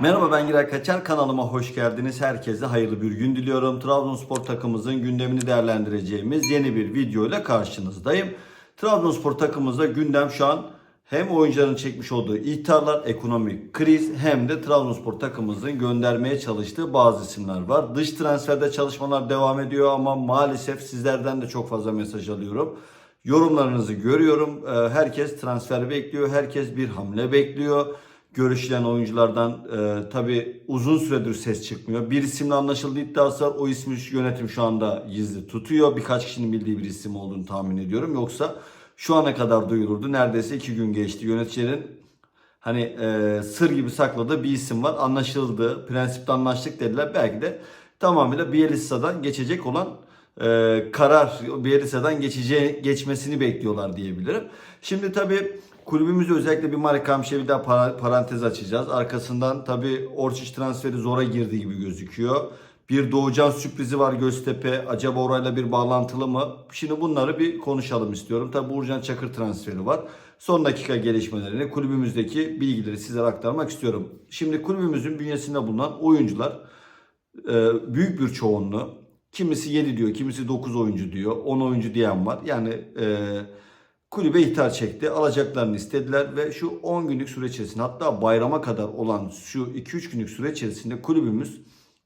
Merhaba ben Giray Kaçar kanalıma hoş geldiniz. Herkese hayırlı bir gün diliyorum. Trabzonspor takımımızın gündemini değerlendireceğimiz yeni bir video ile karşınızdayım. Trabzonspor takımımızda gündem şu an hem oyuncuların çekmiş olduğu ihtarlar, ekonomik kriz hem de Trabzonspor takımımızın göndermeye çalıştığı bazı isimler var. Dış transferde çalışmalar devam ediyor ama maalesef sizlerden de çok fazla mesaj alıyorum. Yorumlarınızı görüyorum. Ee, Herkes transfer bekliyor. Herkes bir hamle bekliyor. Görüşülen oyunculardan e, tabi uzun süredir ses çıkmıyor. Bir isimle anlaşıldığı iddiası var. O ismi yönetim şu anda gizli tutuyor. Birkaç kişinin bildiği bir isim olduğunu tahmin ediyorum. Yoksa şu ana kadar duyulurdu. Neredeyse iki gün geçti. Yöneticilerin hani e, sır gibi sakladığı bir isim var. Anlaşıldı. Prensipte anlaştık dediler. Belki de tamamıyla Bielitsa'dan geçecek olan e, karar Bielitsa'dan geçeceği, geçmesini bekliyorlar diyebilirim. Şimdi tabii kulübümüzde özellikle bir Marek Hamşik'e bir daha para- parantez açacağız. Arkasından tabii Orçiç transferi zora girdi gibi gözüküyor. Bir Doğucan sürprizi var Göztepe. Acaba orayla bir bağlantılı mı? Şimdi bunları bir konuşalım istiyorum. Tabii Uğurcan Çakır transferi var. Son dakika gelişmelerini, kulübümüzdeki bilgileri sizlere aktarmak istiyorum. Şimdi kulübümüzün bünyesinde bulunan oyuncular e, büyük bir çoğunluğu kimisi 7 diyor, kimisi 9 oyuncu diyor, 10 oyuncu diyen var. Yani e, kulübe ihtar çekti, alacaklarını istediler ve şu 10 günlük süre içerisinde hatta bayrama kadar olan şu 2-3 günlük süre içerisinde kulübümüz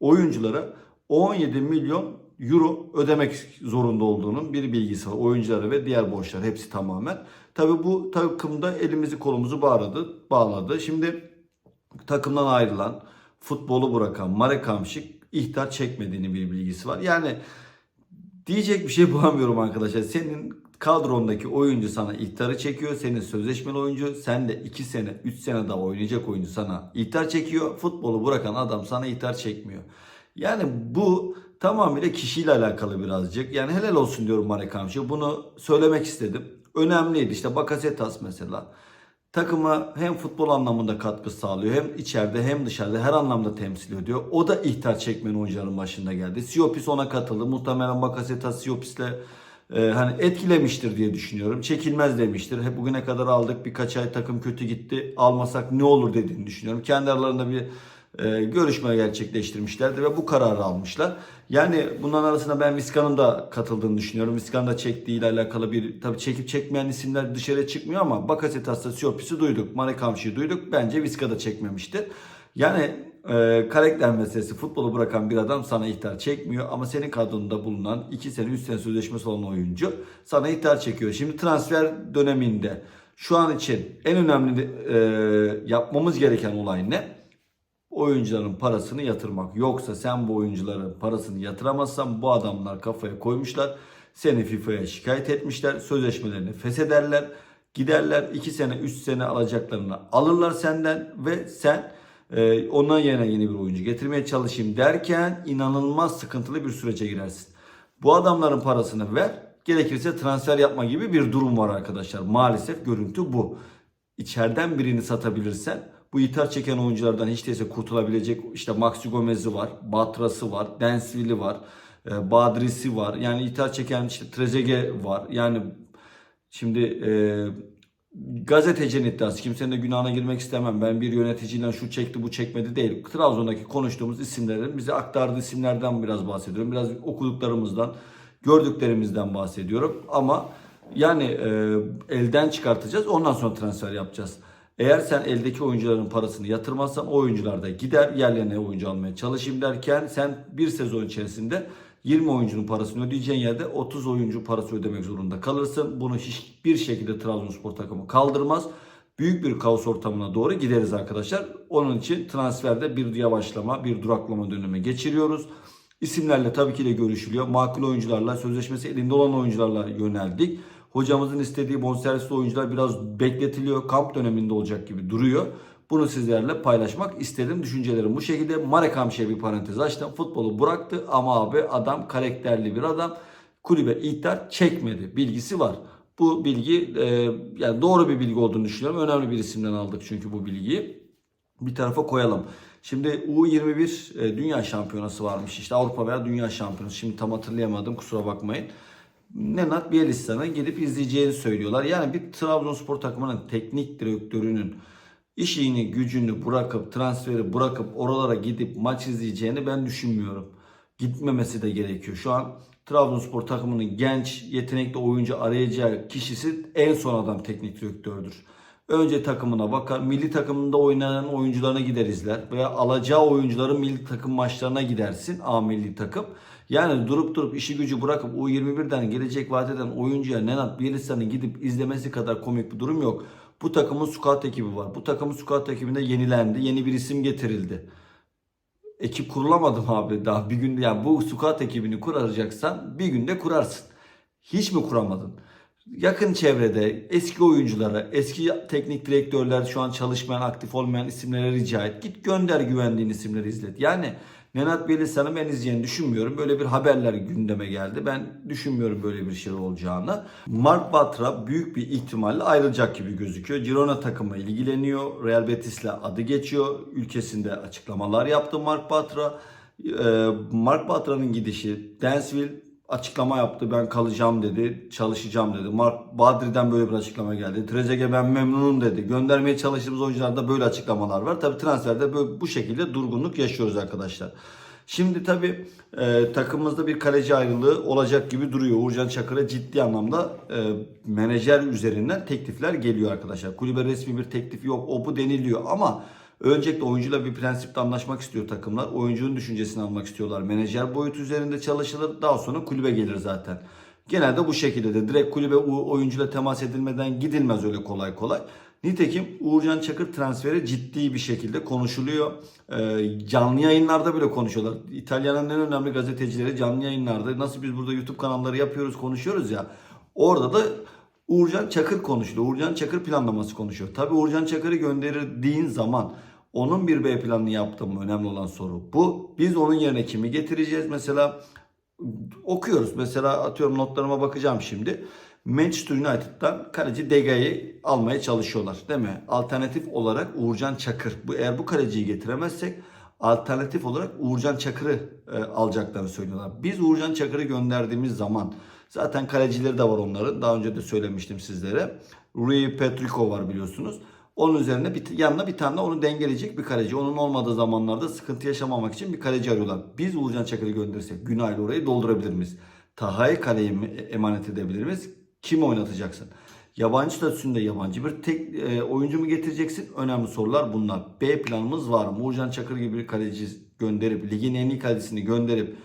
oyunculara 17 milyon euro ödemek zorunda olduğunun bir bilgisi var. Oyunculara ve diğer borçlar hepsi tamamen. Tabi bu takımda elimizi kolumuzu bağladı. bağladı. Şimdi takımdan ayrılan, futbolu bırakan Marek Hamşik ihtar çekmediğini bir bilgisi var. Yani diyecek bir şey bulamıyorum arkadaşlar. Senin kadrondaki oyuncu sana ihtarı çekiyor. Senin sözleşmeli oyuncu. Sen de 2 sene, 3 sene daha oynayacak oyuncu sana ihtar çekiyor. Futbolu bırakan adam sana ihtar çekmiyor. Yani bu tamamıyla kişiyle alakalı birazcık. Yani helal olsun diyorum Marek Hamşik. Bunu söylemek istedim. Önemliydi. İşte Bakasetas mesela takıma hem futbol anlamında katkı sağlıyor hem içeride hem dışarıda her anlamda temsil ediyor. O da ihtar çekmenin oyuncuların başında geldi. Siopis ona katıldı. Muhtemelen Bakasetas Siopis'le e, hani etkilemiştir diye düşünüyorum. Çekilmez demiştir. Hep bugüne kadar aldık birkaç ay takım kötü gitti. Almasak ne olur dediğini düşünüyorum. Kendi aralarında bir e, görüşme gerçekleştirmişlerdi ve bu kararı almışlar. Yani bunların arasında ben Viska'nın da katıldığını düşünüyorum. Viska'nın da çektiğiyle alakalı bir tabii çekip çekmeyen isimler dışarıya çıkmıyor ama Bakasetas'ta Siopis'i duyduk. Marek Hamşik'i duyduk. Bence Viska da çekmemiştir. Yani e, karakter meselesi futbolu bırakan bir adam sana ihtar çekmiyor ama senin kadronunda bulunan 2 sene 3 sene sözleşmesi olan oyuncu sana ihtar çekiyor. Şimdi transfer döneminde şu an için en önemli e, yapmamız gereken olay ne? oyuncuların parasını yatırmak. Yoksa sen bu oyuncuların parasını yatıramazsan bu adamlar kafaya koymuşlar. Seni FIFA'ya şikayet etmişler. Sözleşmelerini feshederler. Giderler 2 sene 3 sene alacaklarını alırlar senden ve sen e, ondan yerine yeni bir oyuncu getirmeye çalışayım derken inanılmaz sıkıntılı bir sürece girersin. Bu adamların parasını ver. Gerekirse transfer yapma gibi bir durum var arkadaşlar. Maalesef görüntü bu. İçeriden birini satabilirsen bu ithal çeken oyunculardan hiç değilse kurtulabilecek işte Maxi Gomez'i var, Batras'ı var, Densville'i var, e, Badris'i var. Yani ithal çeken işte Trezeguet var. Yani şimdi e, gazetecinin iddiası kimsenin de günahına girmek istemem. Ben bir yöneticiyle şu çekti bu çekmedi değil. Trabzon'daki konuştuğumuz isimlerin bize aktardığı isimlerden biraz bahsediyorum. Biraz okuduklarımızdan, gördüklerimizden bahsediyorum. Ama yani e, elden çıkartacağız ondan sonra transfer yapacağız. Eğer sen eldeki oyuncuların parasını yatırmazsan o oyuncular da gider yerlerine oyuncu almaya çalışayım derken sen bir sezon içerisinde 20 oyuncunun parasını ödeyeceğin yerde 30 oyuncu parası ödemek zorunda kalırsın. Bunu hiçbir şekilde Trabzonspor takımı kaldırmaz. Büyük bir kaos ortamına doğru gideriz arkadaşlar. Onun için transferde bir yavaşlama, bir duraklama dönemi geçiriyoruz. İsimlerle tabii ki de görüşülüyor. Makul oyuncularla, sözleşmesi elinde olan oyuncularla yöneldik. Hocamızın istediği bonservisli oyuncular biraz bekletiliyor. Kamp döneminde olacak gibi duruyor. Bunu sizlerle paylaşmak istedim. Düşüncelerim bu şekilde. Marek Hamşik'e bir parantez açtım. Futbolu bıraktı ama abi adam karakterli bir adam. Kulübe ihtar çekmedi. Bilgisi var. Bu bilgi e, yani doğru bir bilgi olduğunu düşünüyorum. Önemli bir isimden aldık çünkü bu bilgiyi. Bir tarafa koyalım. Şimdi U21 e, Dünya Şampiyonası varmış. İşte Avrupa veya Dünya Şampiyonası. Şimdi tam hatırlayamadım kusura bakmayın. Nenad Bielitsa'nın gidip izleyeceğini söylüyorlar. Yani bir Trabzonspor takımının teknik direktörünün işini gücünü bırakıp transferi bırakıp oralara gidip maç izleyeceğini ben düşünmüyorum. Gitmemesi de gerekiyor. Şu an Trabzonspor takımının genç yetenekli oyuncu arayacağı kişisi en son adam teknik direktördür. Önce takımına bakar. Milli takımında oynayan oyuncularına gider izler. Veya alacağı oyuncuların milli takım maçlarına gidersin. A milli takım. Yani durup durup işi gücü bırakıp U21'den gelecek vadeden oyuncuya Nenad Bielitsa'nın gidip izlemesi kadar komik bir durum yok. Bu takımın scout ekibi var. Bu takımın scout ekibinde yenilendi. Yeni bir isim getirildi. Ekip kurulamadı mı abi daha bir günde yani bu scout ekibini kuracaksan bir günde kurarsın. Hiç mi kuramadın? Yakın çevrede eski oyunculara, eski teknik direktörler şu an çalışmayan, aktif olmayan isimlere rica et. Git gönder güvendiğin isimleri izlet. Yani Nenad Bielitsa'nın ben izleyeceğini düşünmüyorum. Böyle bir haberler gündeme geldi. Ben düşünmüyorum böyle bir şey olacağını. Mark Batra büyük bir ihtimalle ayrılacak gibi gözüküyor. Girona takımı ilgileniyor. Real Betis'le adı geçiyor. Ülkesinde açıklamalar yaptı Mark Batra. Ee, Mark Batra'nın gidişi Dansville açıklama yaptı. Ben kalacağım dedi. Çalışacağım dedi. Mark Badri'den böyle bir açıklama geldi. Trezeguet ben memnunum dedi. Göndermeye çalıştığımız oyuncularda böyle açıklamalar var. Tabi transferde böyle, bu şekilde durgunluk yaşıyoruz arkadaşlar. Şimdi tabi e, takımımızda bir kaleci ayrılığı olacak gibi duruyor. Uğurcan Çakır'a ciddi anlamda e, menajer üzerinden teklifler geliyor arkadaşlar. Kulübe resmi bir teklif yok o bu deniliyor ama Öncelikle oyuncuyla bir prensipte anlaşmak istiyor takımlar. Oyuncunun düşüncesini almak istiyorlar. Menajer boyut üzerinde çalışılır. Daha sonra kulübe gelir zaten. Genelde bu şekilde de direkt kulübe oyuncuyla temas edilmeden gidilmez öyle kolay kolay. Nitekim Uğurcan Çakır transferi ciddi bir şekilde konuşuluyor. Ee, canlı yayınlarda bile konuşuyorlar. İtalya'nın en önemli gazetecileri canlı yayınlarda nasıl biz burada YouTube kanalları yapıyoruz konuşuyoruz ya. Orada da Uğurcan Çakır konuşuluyor. Uğurcan Çakır planlaması konuşuyor. Tabii Uğurcan Çakır'ı gönderdiğin zaman onun bir B planını yaptım mı? Önemli olan soru bu. Biz onun yerine kimi getireceğiz? Mesela okuyoruz. Mesela atıyorum notlarıma bakacağım şimdi. Manchester United'dan kaleci Dega'yı almaya çalışıyorlar. Değil mi? Alternatif olarak Uğurcan Çakır. Bu eğer bu kaleciyi getiremezsek alternatif olarak Uğurcan Çakır'ı e, alacaklarını söylüyorlar. Biz Uğurcan Çakır'ı gönderdiğimiz zaman zaten kalecileri de var onların. Daha önce de söylemiştim sizlere. Rui Petrico var biliyorsunuz. Onun üzerine bir, yanına bir tane de onu dengeleyecek bir kaleci. Onun olmadığı zamanlarda sıkıntı yaşamamak için bir kaleci arıyorlar. Biz Uğurcan Çakır'ı gönderirsek Günay'la orayı doldurabilir miyiz? Taha'yı kaleye mi emanet edebilir miyiz? Kim oynatacaksın? Yabancı statüsünde yabancı bir tek e, oyuncu mu getireceksin? Önemli sorular bunlar. B planımız var mı? Uğurcan Çakır gibi bir kaleci gönderip ligin en iyi kalecisini gönderip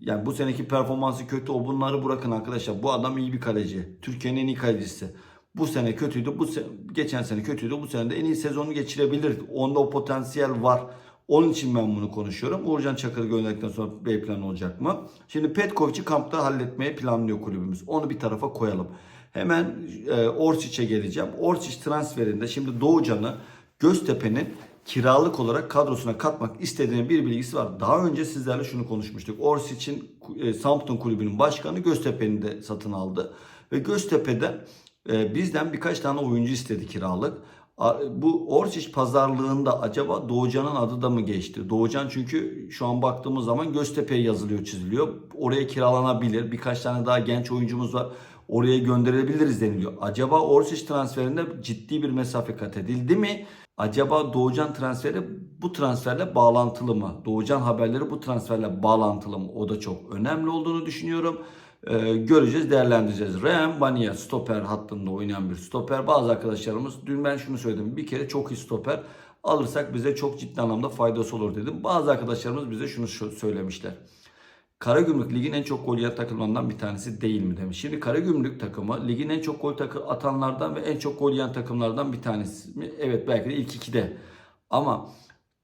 yani bu seneki performansı kötü o bunları bırakın arkadaşlar. Bu adam iyi bir kaleci. Türkiye'nin en iyi kalecisi. Bu sene kötüydü. Bu se geçen sene kötüydü. Bu sene de en iyi sezonu geçirebilir. Onda o potansiyel var. Onun için ben bunu konuşuyorum. Uğurcan Çakır'ı gönderdikten sonra B planı olacak mı? Şimdi Petkovic'i kampta halletmeyi planlıyor kulübümüz. Onu bir tarafa koyalım. Hemen e, Orsiç'e geleceğim. Orsiç transferinde şimdi Doğucan'ı Göztepe'nin kiralık olarak kadrosuna katmak istediğine bir bilgisi var. Daha önce sizlerle şunu konuşmuştuk. Orsic'in e, Samsun kulübünün başkanı Göztepe'ni de satın aldı. Ve Göztepe'de e, bizden birkaç tane oyuncu istedi kiralık. Bu Orsic pazarlığında acaba Doğucan'ın adı da mı geçti? Doğucan çünkü şu an baktığımız zaman Göztepe'ye yazılıyor çiziliyor. Oraya kiralanabilir. Birkaç tane daha genç oyuncumuz var. Oraya gönderebiliriz deniliyor. Acaba Orsic transferinde ciddi bir mesafe kat edildi mi? Acaba Doğucan transferi bu transferle bağlantılı mı? Doğucan haberleri bu transferle bağlantılı mı? O da çok önemli olduğunu düşünüyorum. Ee, göreceğiz, değerlendireceğiz. Ryan Bania stoper hattında oynayan bir stoper. Bazı arkadaşlarımız dün ben şunu söyledim. Bir kere çok iyi stoper alırsak bize çok ciddi anlamda faydası olur dedim. Bazı arkadaşlarımız bize şunu söylemişler. Karagümrük ligin en çok gol yiyen takımlarından bir tanesi değil mi demiş. Şimdi Karagümrük takımı ligin en çok gol takı atanlardan ve en çok gol yiyen takımlardan bir tanesi mi? Evet belki de ilk ikide. Ama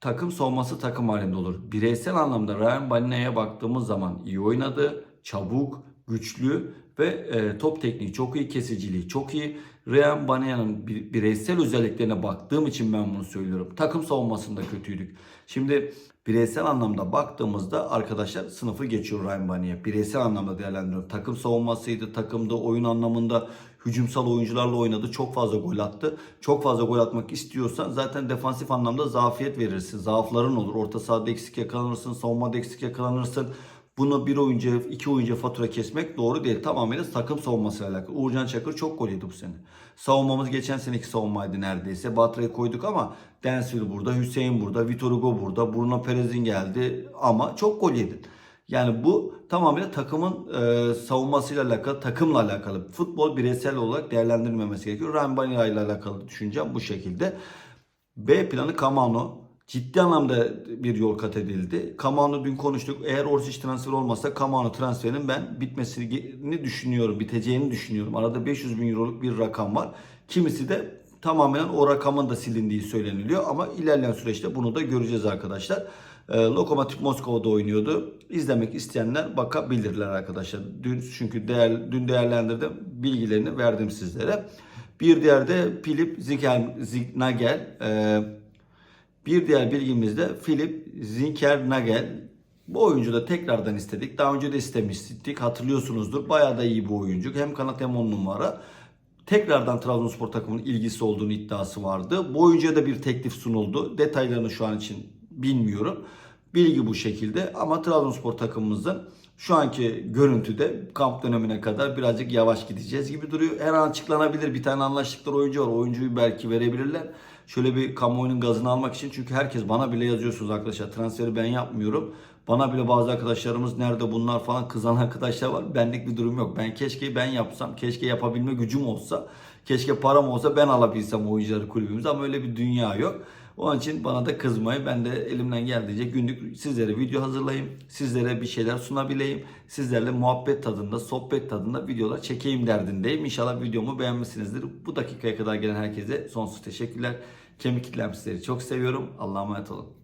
takım savunması takım halinde olur. Bireysel anlamda Ryan Bania'ya baktığımız zaman iyi oynadı, çabuk, güçlü ve e, top tekniği çok iyi, kesiciliği çok iyi. Ryan Bania'nın bireysel özelliklerine baktığım için ben bunu söylüyorum. Takım savunmasında kötüydük. Şimdi bireysel anlamda baktığımızda arkadaşlar sınıfı geçiyor Ryan Bania. Bireysel anlamda değerlendiriyorum. Takım savunmasıydı, takımda oyun anlamında hücumsal oyuncularla oynadı. Çok fazla gol attı. Çok fazla gol atmak istiyorsan zaten defansif anlamda zafiyet verirsin. Zaafların olur. Orta sahada eksik yakalanırsın, savunmada eksik yakalanırsın. Bunu bir oyuncuya, iki oyuncuya fatura kesmek doğru değil. Tamamıyla takım savunmasıyla alakalı. Uğurcan Çakır çok gol yedi bu sene. Savunmamız geçen seneki savunmaydı neredeyse. Batra'yı koyduk ama Densville burada, Hüseyin burada, Vitor Hugo burada, Bruno Perez'in geldi ama çok gol yedin. Yani bu tamamıyla takımın e, savunmasıyla alakalı, takımla alakalı. Futbol bireysel olarak değerlendirilmemesi gerekiyor. Rambania ile alakalı düşüncem bu şekilde. B planı Kamano. Ciddi anlamda bir yol kat edildi. Kamano dün konuştuk. Eğer Orsic transfer olmazsa Kamano transferinin ben bitmesini düşünüyorum. Biteceğini düşünüyorum. Arada 500 bin euroluk bir rakam var. Kimisi de tamamen o rakamın da silindiği söyleniliyor. Ama ilerleyen süreçte bunu da göreceğiz arkadaşlar. Ee, Lokomotiv Moskova'da oynuyordu. İzlemek isteyenler bakabilirler arkadaşlar. Dün çünkü değer, dün değerlendirdim. Bilgilerini verdim sizlere. Bir diğer de Filip Zinkernagel. Ee, bir diğer bilgimiz de Philip Zinkernagel. Bu oyuncu da tekrardan istedik. Daha önce de istemiştik. Hatırlıyorsunuzdur. Bayağı da iyi bir oyuncu. Hem kanat hem on numara. Tekrardan Trabzonspor takımının ilgisi olduğunu iddiası vardı. Bu oyuncuya da bir teklif sunuldu. Detaylarını şu an için bilmiyorum. Bilgi bu şekilde ama Trabzonspor takımımızın şu anki görüntüde kamp dönemine kadar birazcık yavaş gideceğiz gibi duruyor. Her an açıklanabilir. Bir tane anlaştıkları oyuncu var. Oyuncuyu belki verebilirler. Şöyle bir kamuoyunun gazını almak için çünkü herkes bana bile yazıyorsunuz arkadaşlar. Transferi ben yapmıyorum. Bana bile bazı arkadaşlarımız nerede bunlar falan kızan arkadaşlar var. Benlik bir durum yok. Ben keşke ben yapsam. Keşke yapabilme gücüm olsa. Keşke param olsa ben alabilsem oyuncuları kulübümüze ama öyle bir dünya yok. Onun için bana da kızmayın. Ben de elimden geldiğince günlük sizlere video hazırlayayım. Sizlere bir şeyler sunabileyim. Sizlerle muhabbet tadında, sohbet tadında videolar çekeyim derdindeyim. İnşallah videomu beğenmişsinizdir. Bu dakikaya kadar gelen herkese sonsuz teşekkürler. Kemik kitlem sizleri çok seviyorum. Allah'a emanet olun.